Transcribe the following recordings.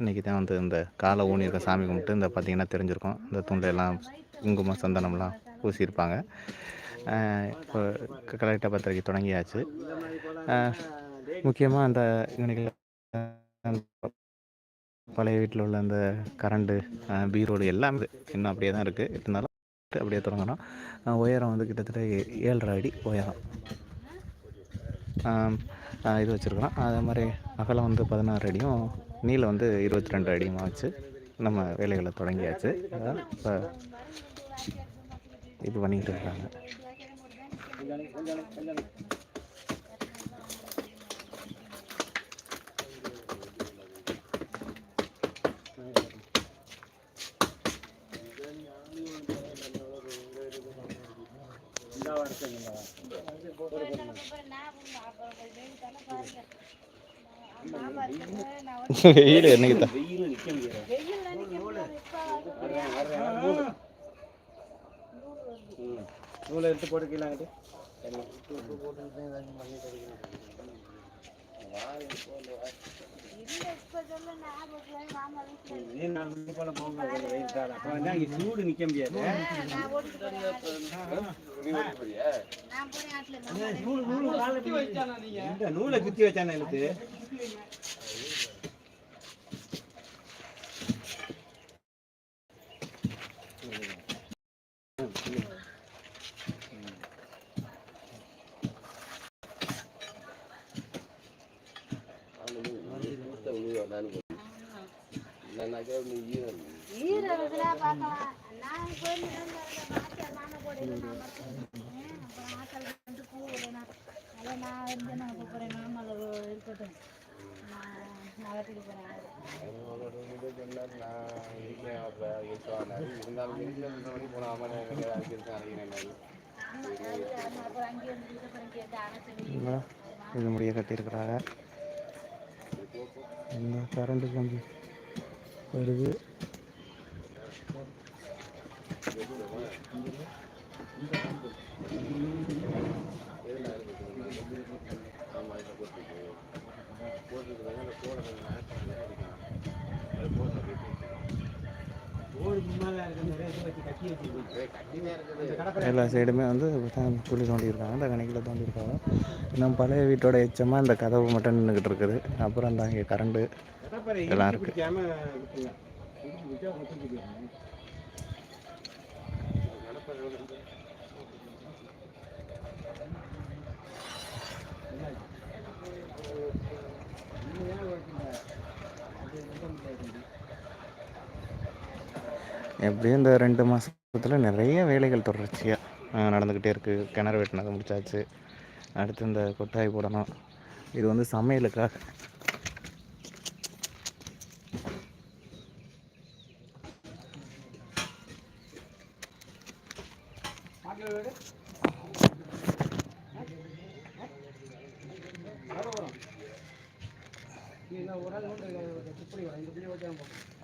இன்றைக்கி தான் வந்து இந்த காலை ஊனியிருக்க சாமி கும்பிட்டு இந்த பார்த்திங்கன்னா தெரிஞ்சிருக்கும். இந்த துண்டில் குங்குமம் சந்தனம்லாம் பூசியிருப்பாங்க. இப்போ கலெக்டர் பத்திரிக்கை தொடங்கியாச்சு. முக்கியமாக அந்த இன்றைக்கி பழைய வீட்டில் உள்ள அந்த கரண்டு பீரோடு எல்லாமே இன்னும் அப்படியே தான் இருக்குது இருந்தாலும் அப்படியே தொடங்கணும். உயரம் வந்து கிட்டத்தட்ட ஏழரை அடி உயரம். இது வச்சுருக்குறோம். அதே மாதிரி அகலம் வந்து பதினாறு அடியும் நீளம் வந்து இருபத்தி ரெண்டு அடியுமா வச்சு நம்ம வேலைகளை தொடங்கியாச்சு. அதான் இப்போ இது பண்ணிக்கிட்டு இருக்காங்க. வெயில் என்னைக்கு தான் நூலை எடுத்து போட்டுக்கலாங்கிட்டு சூடு நிக்க முடியாது நூலை குத்தி வச்சானே இழுத்து? இது முடிய கட்டியிருக்கிறாங்க. இந்த கரண்ட் கம்பி வருது Thank you. எல்லா சைடுமே வந்து குழி தோண்டியிருக்காங்க இந்த கணக்கில் தோண்டியிருக்காங்க. இன்னும் பழைய வீட்டோட எச்சமாக இந்த கதவு மட்டும் நின்றுக்கிட்டு இருக்குது அப்புறம் அந்த இங்கே கரண்ட்டு எல்லாம் இருக்கு. எப்படியும் இந்த ரெண்டு மாதத்தில் நிறைய வேலைகள் தொடர்ச்சியாக நடந்துக்கிட்டே இருக்குது கிணறு வெட்டினது முடிச்சாச்சு. அடுத்து இந்த கொட்டாய் போடணும். இது வந்து சமையலுக்காக. ம், கம்பி விழுந்துருச்சு ஆ, Streaming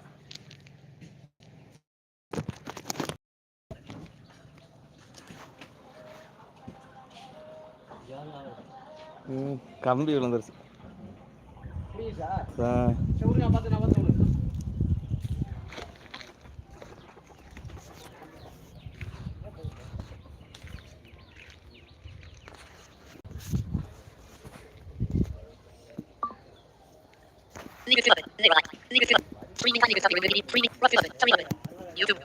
ம் கம்பி விழுந்துருச்சு YouTube.